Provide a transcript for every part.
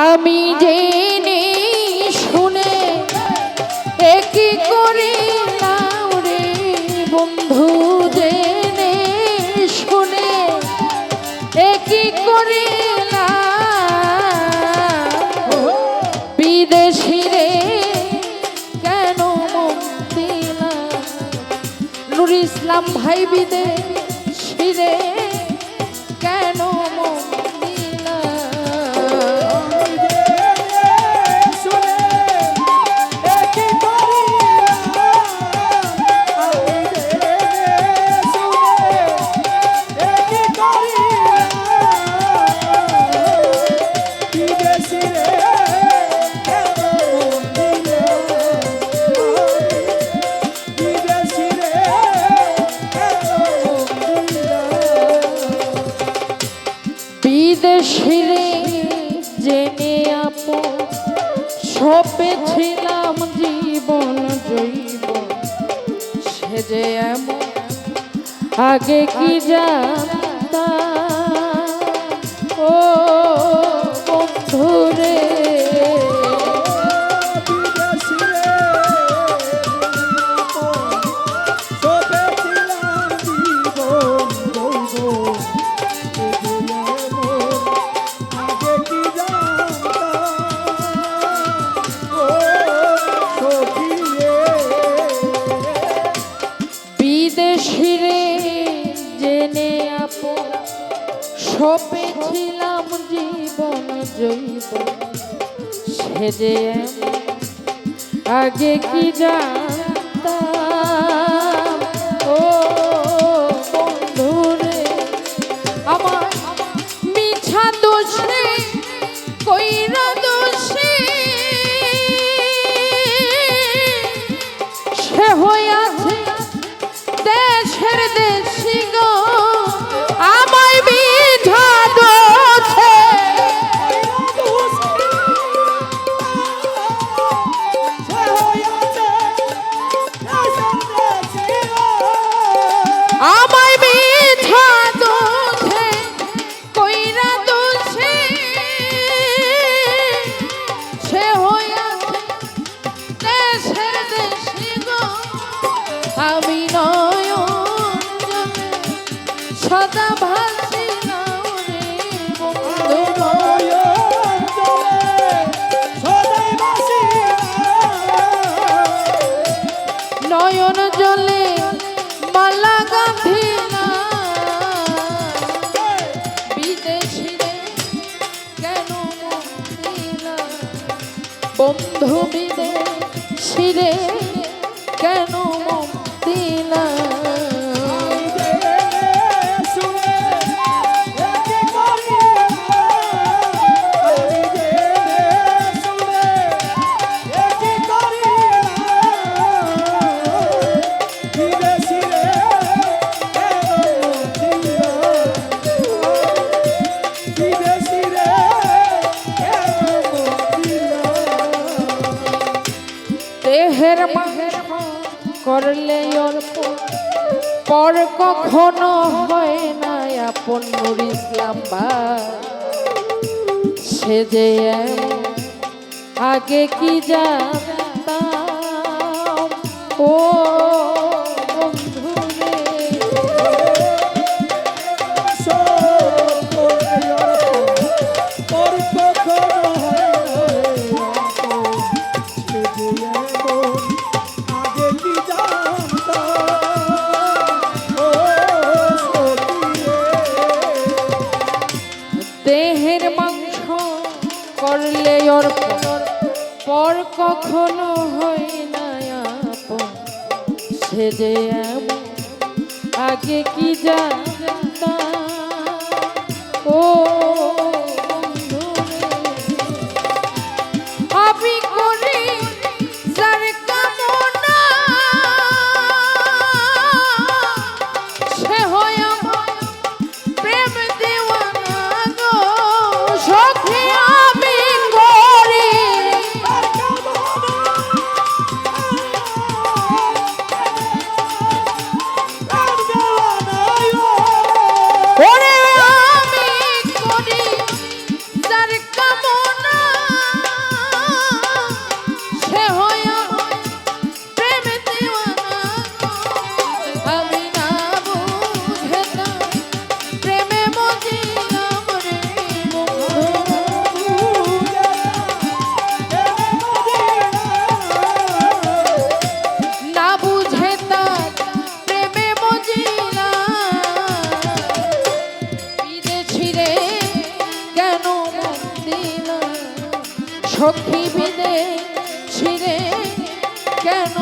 আমি জেনে শুনে একই করে নাও রে বন্ধু, জেনে শুনে একই করে কেন ইসলাম ভাই বিদেশি রে। বিদেশিরে জেনে আপো সপে ছিলাম জীবন জৈব সে যে এমন আগে কি জানতা ও জৈব সেজে আগে কি জানতাম? ও বন্ধুরে আমার মিছা দোষে কইরা নয়ন সদা ভাসি করলে অল্প। পর কখনো হয় না আপন নুর ইসলাম ভাই সে যে আগে কি জানতাম? ও পর কখনো হয় না আপন। সে যে আগে কি জানতাম? ও que no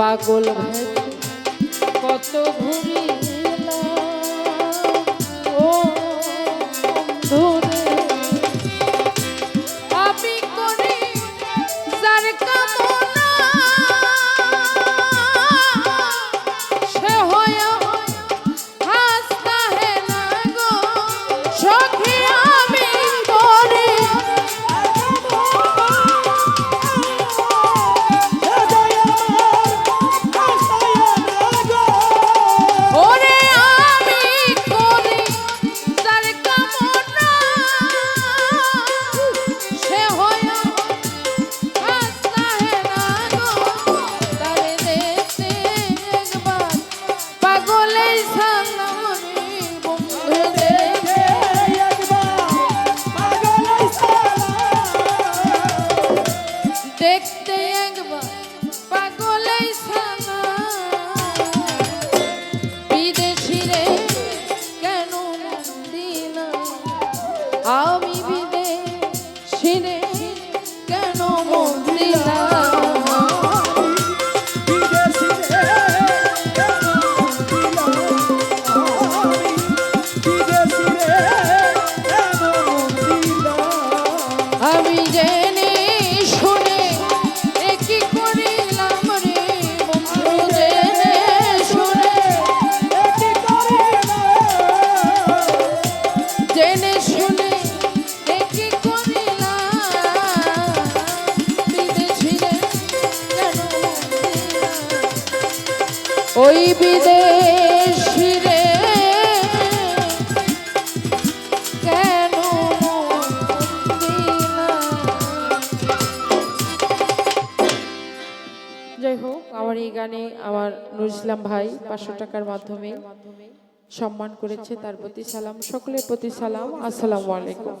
পাগল কত ঘুরিলাম takes ইসলাম ভাই পাঁচশো টাকার মাধ্যমে সম্মান করেছে, তার প্রতি সালাম। সকলের প্রতি সালাম। আসসালামু আলাইকুম।